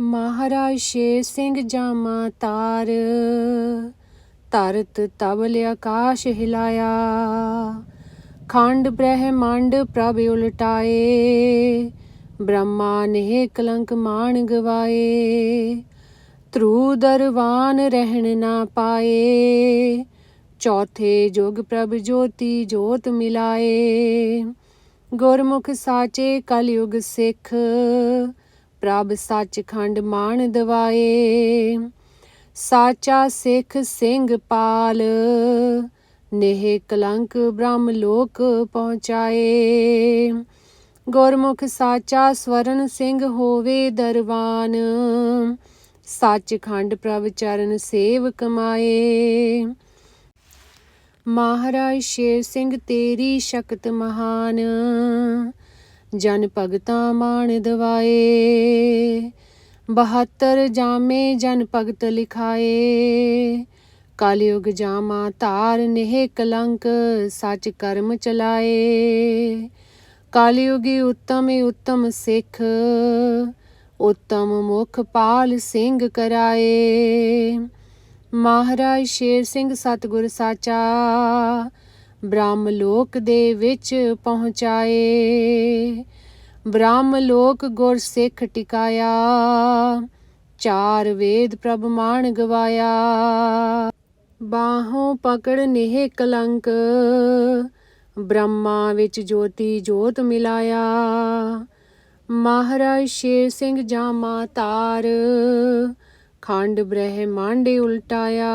ਮਹਾਰਾਜ ਸ਼ੇਰ ਸਿੰਘ ਜਾਮਾ ਤਾਰ। ਧਰਤ ਤਬਲ ਆਕਾਸ਼ ਹਿਲਾਇਆ। ਖੰਡ ਬ੍ਰਹਿਮੰਡ ਪ੍ਰਭ ਉਲਟਾਏ। ਬ੍ਰਹਮਾ ਨੇ ਕਲੰਕ ਮਾਣ ਗਵਾਏ। ਧਰੂ ਦਰਵਾਨ ਰਹਿਣ ਨਾ ਪਾਏ। ਚੌਥੇ ਜੁਗ ਪ੍ਰਭ ਜੋਤੀ ਜੋਤ ਮਿਲਾਏ। ਗੁਰਮੁਖ ਸਾਚੇ ਕਲਯੁਗ ਸਿੱਖ। ਪ੍ਰਭ ਸੱਚਖੰਡ ਮਾਣ ਦਵਾਏ। ਸਾਚਾ ਸਿੱਖ ਸਿੰਘ ਪਾਲ, ਨੇਹ ਕਲੰਕ ਬ੍ਰਹਮ ਲੋਕ ਪਹੁੰਚਾਏ। ਗੁਰਮੁਖ ਸਾਚਾ ਸਵਰਨ ਸਿੰਘ ਹੋਵੇ ਦਰਵਾਨ, ਸੱਚਖੰਡ ਪ੍ਰਭ ਚਰਨ ਸੇਵ ਕਮਾਏ। ਮਹਾਰਾਜ ਸ਼ੇਰ ਸਿੰਘ ਤੇਰੀ ਸ਼ਕਤ ਮਹਾਨ ਜਨ ਭਗਤਾਂ ਮਾਣ ਦਵਾਏ। 72 ਜਾਮੇ ਜਨ ਭਗਤ ਲਿਖਾਏ। ਕਲਯੁਗ ਜਾਮਾ ਧਾਰ ਨੇਹ ਕਲੰਕ, ਸੱਚ ਕਰਮ ਚਲਾਏ। ਕਲਯੁਗੀ ਉੱਤਮ ਉੱਤਮ ਸਿੱਖ, ਉੱਤਮ ਮੁਖ ਪਾਲ ਸਿੰਘ ਕਰਾਏ। ਮਹਾਰਾਜ ਸ਼ੇਰ ਸਿੰਘ ਸਤਗੁਰ ਸਾਚਾ ਬ੍ਰਹਮ ਲੋਕ ਦੇ ਵਿੱਚ ਪਹੁੰਚਾਏ। ਬ੍ਰਹਮ ਲੋਕ ਗੁਰ ਸਿੱਖ ਟਿਕਾਇਆ। ਚਾਰ ਵੇਦ ਪ੍ਰਭ ਮਾਣ ਗਵਾਇਆ। ਬਾਹੋਂ ਪਕੜ ਨੇਹ ਕਲੰਕ। ਬ੍ਰਹਮਾ ਵਿੱਚ ਜੋਤੀ ਜੋਤ ਮਿਲਾਇਆ। ਮਹਾਰਾਜ ਸ਼ੇਰ ਸਿੰਘ ਜਾਮਾ ਤਾਰ। ਖੰਡ ਬ੍ਰਹਿਮੰਡ ਉਲਟਾਇਆ।